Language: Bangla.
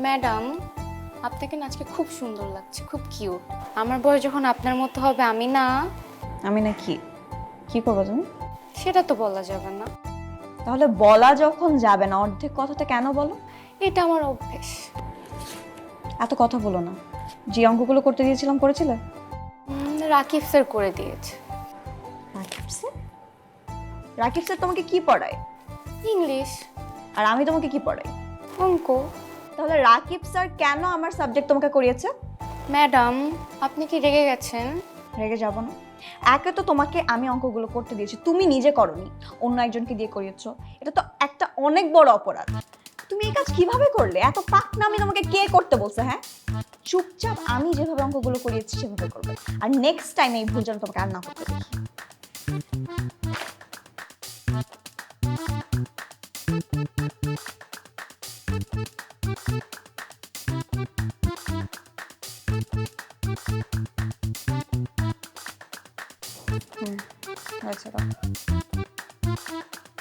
ম্যাডাম আপনাকে না আজকে খুব সুন্দর লাগছে খুব কিউট। আমার বয়স যখন আপনার মতো হবে আমি না। আমি না কি? কি করব তুমি? সেটা তো বলা যাবে না। তাহলে বলা যখন যাবে না অর্ধেক কথাটা কেন বলো? এটা আমার অভ্যেস। এত কথা বলো না। যে অঙ্কগুলো করতে দিয়েছিলাম করেছিলে? রাকিব স্যার করে দিয়েছে। রাকিব স্যার? রাকিব স্যার তোমাকে কি পড়ায়? ইংলিশ। আর আমি তোমাকে কি পড়াই? অঙ্ক। তাহলে রাকিব স্যার কেন আমার সাবজেক্ট তোমাকে করিয়েছে? ম্যাডাম আপনি কি রেগে গেছেন? রেগে যাব না। একে তো তোমাকে আমি অঙ্কগুলো করতে দিয়েছি তুমি নিজে করনি অন্য একজনকে দিয়ে করিয়েছো। এটা তো একটা অনেক বড় অপরাধ। তুমি এই কাজ কীভাবে করলে? এত পাক নামি তোমাকে কে করতে বলছে হ্যাঁ? চুপচাপ আমি যেভাবে অঙ্কগুলো করিয়েছি সেভাবে করবে আর নেক্সট টাইম এই ভুল যেন তোমাকে আর না করতে দেখি 음, 잘 자라.